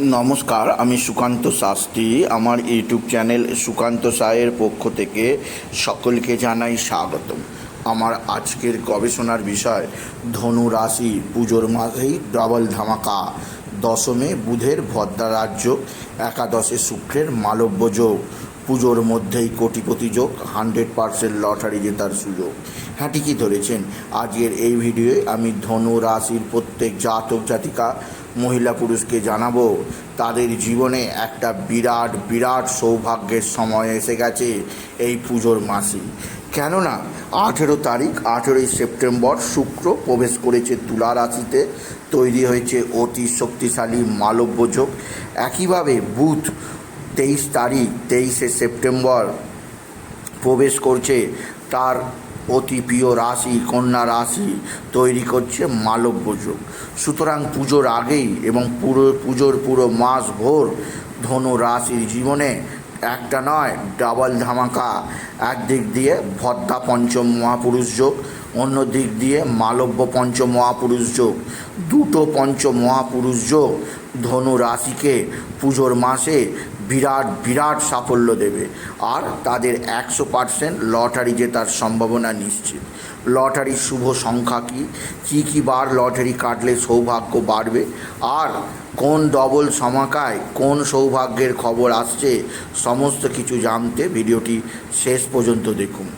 নমস্কার, আমি সুকান্ত শাস্ত্রী। আমার ইউটিউব চ্যানেল সুকান্ত সায়ের পক্ষ থেকে সকলকে জানাই স্বাগতম। আমার আজকের গবেষণার বিষয়, ধনু রাশি পুজোর মাঝেই ডবল ধামাকা। দশমে বুধের ভদ্রা রাজ্য, একাদশে শুক্রের মালব্য যোগ। পুজোর মধ্যেই কোটিপতি যোগ, হান্ড্রেড পার্সেন্ট লটারি জেতার সুযোগ। হ্যাঁ ঠিকই ধরেছেন। আজকের এই ভিডিওয়ে আমি ধনু রাশির প্রত্যেক জাতক জাতিকা মহিলা পুরুষকে জানাব, তাদের জীবনে একটা বিরাট বিরাট সৌভাগ্যের সময় এসে গেছে এই পুজোর মাসে। কেননা, আঠেরো তারিখ, আঠেরোই সেপ্টেম্বর শুক্র প্রবেশ করেছে তুলা রাশিতে, তৈরি হয়েছে অতি শক্তিশালী মালব্য যোগ। একইভাবে বুধ তেইশ তারিখ, তেইশে সেপ্টেম্বর প্রবেশ করছে তার অতি প্রিয় রাশি, কন্যা রাশি তৈরি করছে মালব্য যোগ সুতরাং পুজোর আগেই এবং পুরো, পুজোর পুরো মাস ভোর ধনু রাশির জীবনে একটা নয়, ডাবল ধামাকা। একদিক দিয়ে ভদ্রা পঞ্চম মহাপুরুষ যোগ অন্য দিক দিয়ে মালব্য পঞ্চ মহাপুরুষ যোগ। দুটো পঞ্চ মহাপুরুষ যোগ ধনু রাশিকে পুজোর মাসে বিরাট বিরাট সাফল্য দেবে। আর তাদের একশো পার্সেন্ট লটারি জেতার সম্ভাবনা নিশ্চিত। লটারির শুভ সংখ্যা কী? কী কী বার লটারি কাটলে সৌভাগ্য বাড়বে? আর কোন ডবল সমাকায় কোন সৌভাগ্যের খবর আসছে? সমস্ত কিছু জানতে ভিডিওটি শেষ পর্যন্ত দেখুন।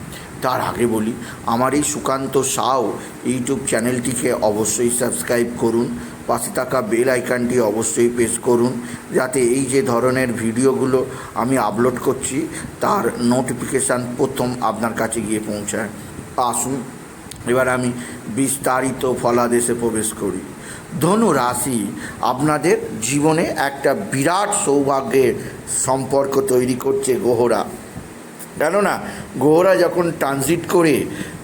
তার আগে বলি, আমার এই সুকান্ত সাও ইউটিউব চ্যানেলটিকে অবশ্যই সাবস্ক্রাইব করুন। পাশে থাকা বেল আইকনটি অবশ্যই প্রেস করুন, যাতে এই যে ধরনের ভিডিওগুলো আমি আপলোড করছি, তার নোটিফিকেশান প্রথম আপনার কাছে গিয়ে পৌঁছায়। আসুন, এবার আমি বিস্তারিত ফলাদেশে প্রবেশ করি। ধনু রাশি আপনাদের জীবনে একটা বিরাট সৌভাগ্যের সম্পর্ক তৈরি করছে গ্রহরা কেননা গ্রহরা যখন ট্রানজিট করে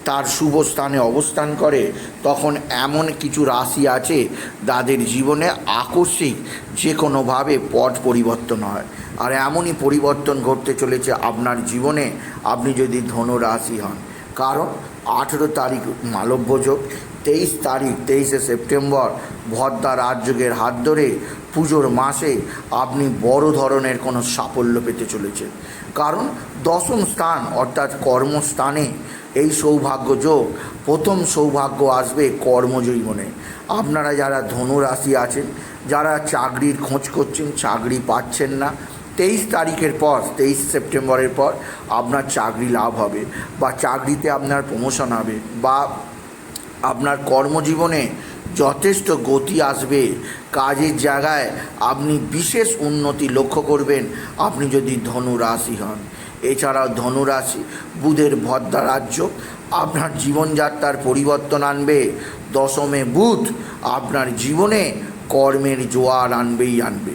তার শুভ স্থানে অবস্থান করে, তখন এমন কিছু রাশি আছে তাদের জীবনে আকস্মিক যে কোনোভাবে পট পরিবর্তন হয়। আর এমনই পরিবর্তন ঘটতে চলেছে আপনার জীবনে, আপনি যদি ধনু রাশি হন। কারণ আঠেরো তারিখ মালব্য যোগ, তেইশ তারিখ তেইশে সেপ্টেম্বর, ভদ্রা রাজযোগের হাত ধরে পুজোর মাসে আপনি বড় ধরনের কোনো সাফল্য পেতে চলেছেন। কারণ দশম স্থান অর্থাৎ কর্মস্থানে এই সৌভাগ্য যোগ, প্রথম সৌভাগ্য আসবে কর্মজীবনে আপনারা যারা ধনু রাশি আছেন, যারা চাকরির খোঁজ করছেন, চাকরি পাচ্ছেন না, তেইশ তারিখের পর, তেইশ সেপ্টেম্বরের পর আপনার চাকরি লাভ হবে বা চাকরিতে আপনার প্রমোশন হবে বা আপনার কর্মজীবনে যথেষ্ট গতি আসবে। কাজের জায়গায় আপনি বিশেষ উন্নতি লক্ষ্য করবেন, আপনি যদি ধনু রাশি হন। এছাড়াও ধনুরাশি, বুধের ভদ্রা রাজ্য, আপনার জীবনযাত্রার পরিবর্তন আনবে। দশমে বুধ, আপনার জীবনে কর্মের জোয়ার আনবেই আনবে।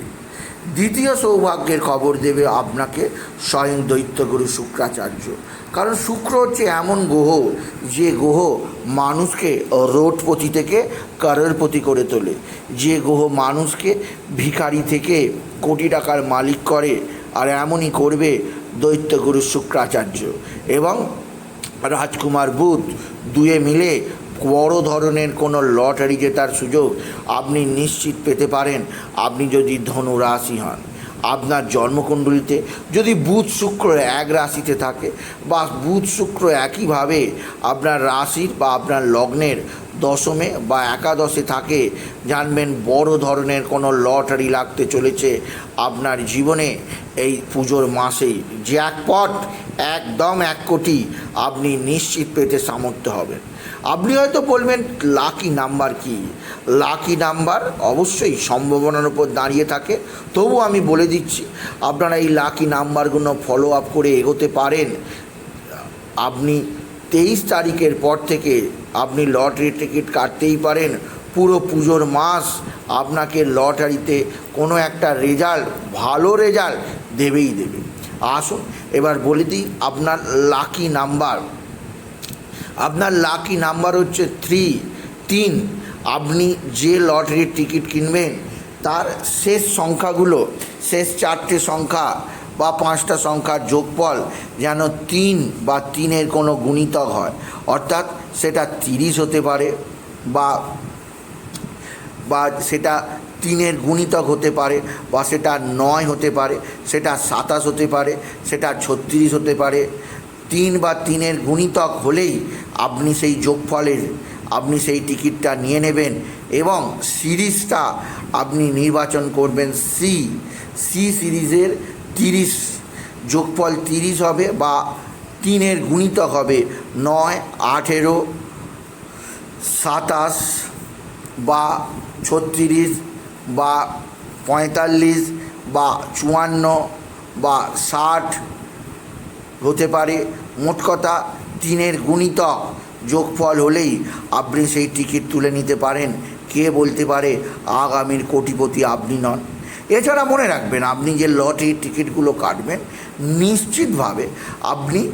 দ্বিতীয় সৌভাগ্যের খবর দেবে আপনাকে স্বয়ং দৈত্যগুরু শুক্রাচার্য। কারণ শুক্র হচ্ছে এমন গ্রহ, যে গ্রহ মানুষকে রোডপতি থেকে করোড়পতি করে তোলে। যে গ্রহ মানুষকে ভিখারি থেকে কোটি টাকার মালিক করে আর এমনই করবে দৈত্যগুরু শুক্রাচার্য। এবং রাজকুমার বুধ দুয়ে মিলে বড় ধরনের কোনো লটারি জেতার সুযোগ আপনি নিশ্চিত পেতে পারেন। আপনি যদি ধনু রাশি হন, আপনার জন্মকুণ্ডলিতে যদি বুধ শুক্র এক রাশিতে থাকে বা বুধ শুক্র একইভাবে আপনার রাশির বা আপনার লগ্নের দশমে বা একাদশে থাকে, জানবেন বড় ধরনের কোনো লটারি লাগতে চলেছে আপনার জীবনে এই পুজোর মাসেই জ্যাকপট একদম এক কোটি আপনি নিশ্চিত পেতে সামর্থ্য হবেন। আপনি হয়তো বলবেন, লাকি নাম্বার কি? লাকি নাম্বার অবশ্যই সম্ভাবনার উপর দাঁড়িয়ে থাকে। তবু আমি বলে দিচ্ছি, আপনারা এই লাকি নাম্বারগুলো ফলো আপ করে এগোতে পারেন। আপনি তেইশ তারিখের পর থেকে আপনি লটারি টিকিট কাটতেই পারেন। পুরো পুজোর মাস আপনাকে লটারিতে কোনো একটা রেজাল্ট, ভালো রেজাল্ট দেবেই দেবে। আসুন, এবার বলে দিই আপনার লাকি নাম্বার। আপনার লাকি নাম্বার হচ্ছে থ্রি তিন। আপনি যে লটারির টিকিট কিনবেন, তার শেষ সংখ্যাগুলো, শেষ চারটে সংখ্যা বা পাঁচটা সংখ্যার যোগফল যেন তিন বা তিনের কোনো গুণিতক হয়। অর্থাৎ সেটা তিরিশ হতে পারে বা বা সেটা তিনের গুণিতক হতে পারে বা সেটা নয় হতে পারে, সেটা সাতাশ হতে পারে, সেটা ছত্রিশ হতে পারে। তিন বা তিনের গুণিতক হলেই আপনি সেই যোগফলের, আপনি সেই টিকিটটা নিয়ে নেবেন এবং সিরিজটা আপনি নির্বাচন করবেন সি। সি সিরিজের তিরিশ যোগফল তিরিশ হবে বা তিনের গুণিতক হবে নয়, আঠেরো, সাতাশ বা ছত্রিশ বা পঁয়তাল্লিশ বা চুয়ান্ন বা ষাট হতে পারে। মোট কথা তিনের গুণিতক যোগফল হলেই আপনি সেই টিকিট তুলে নিতে পারেন। কে বলতে পারে আগামীর কোটিপতি আপনি নন। এছাড়া মনে রাখবেন, আপনি যে লটারির টিকিটগুলো কাটবেন, নিশ্চিতভাবে আপনি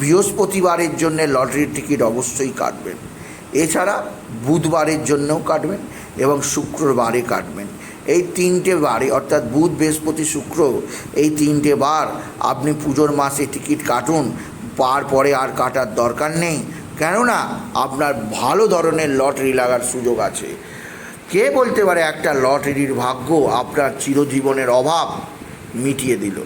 বৃহস্পতিবারের জন্য লটারির টিকিট অবশ্যই কাটবেন। এছাড়া বুধবারের জন্যও কাটবেন এবং শুক্রবারে কাটবেন। এই তিনটে বারে, অর্থাৎ বুধ, বৃহস্পতি, শুক্র, এই তিনটে বার আপনি পুজোর মাসে টিকিট কাটুন পার পরে আর কাটার দরকার নেই। কেননা, আপনার ভালো ধরনের লটারি লাগার সুযোগ আছে। কে বলতে পারে একটা লটারির ভাগ্য আপনার চিরজীবনের অভাব মিটিয়ে দিল?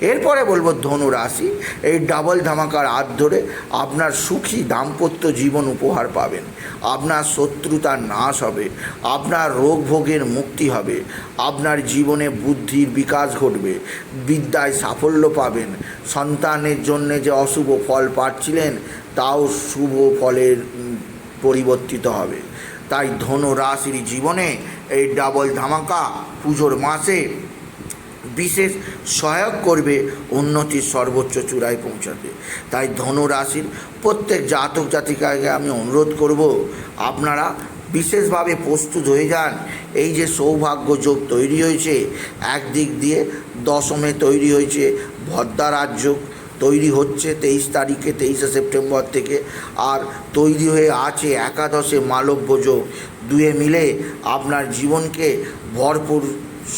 এরপরে বলব ধনু রাশি এই ডাবল ধামাকার হাত ধরে আপনার সুখী দাম্পত্য জীবন উপহার পাবেন। আপনার শত্রুতার নাশ হবে, আপনার রোগ ভোগের মুক্তি হবে, আপনার জীবনে বুদ্ধির বিকাশ ঘটবে, বিদ্যায় সাফল্য পাবেন। সন্তানের জন্য যে অশুভ ফল পাচ্ছিলেন, তাও শুভ ফলের পরিবর্তিত হবে। তাই ধনু রাশির জীবনে এই ডাবল ধামাকা পুজোর মাসে বিশেষ সহায়ক করবে উন্নতির সর্বোচ্চ চূড়ায় পৌঁছাতে তাই ধনু রাশির প্রত্যেক জাতক জাতিকাকে আমি অনুরোধ করব, আপনারা বিশেষভাবে প্রস্তুত হয়ে যান। এই যে সৌভাগ্য যোগ তৈরি হয়েছে, একদিক দিয়ে দশমে তৈরি হয়েছে ভদ্রারাজ যোগ তৈরি হচ্ছে তেইশ তারিখে, তেইশে সেপ্টেম্বর থেকে। আর তৈরি হয়ে আছে একাদশে মালব্য যোগ দুয়ে মিলে আপনার জীবনকে ভরপুর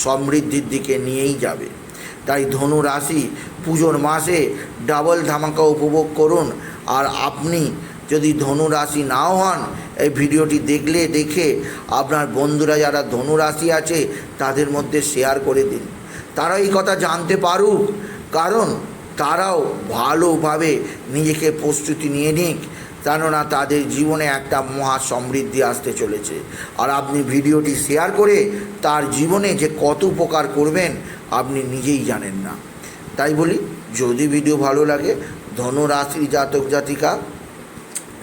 সমৃদ্ধির দিকে নিয়েই যাবে। তাই ধনু রাশি পুজোর মাসে ডাবল ধামাকা উপভোগ করুন। আর আপনি যদি ধনু রাশি নাও হন, এই ভিডিওটি দেখলে দেখে আপনার বন্ধুরা যারা ধনু রাশি আছে, তাদের মধ্যে শেয়ার করে দিন। তারা এই কথা জানতে পারুক। কারণ তারাও ভালোভাবে নিজেকে প্রস্তুতি নিয়ে নিক, কেননা তাদের জীবনে একটা মহা সমৃদ্ধি আসতে চলেছে। আর আপনি ভিডিওটি শেয়ার করে তার জীবনে যে কত উপকার করবেন, আপনি নিজেই জানেন না। তাই বলি, যদি ভিডিও ভালো লাগে, ধনুরাশি জাতক জাতিকা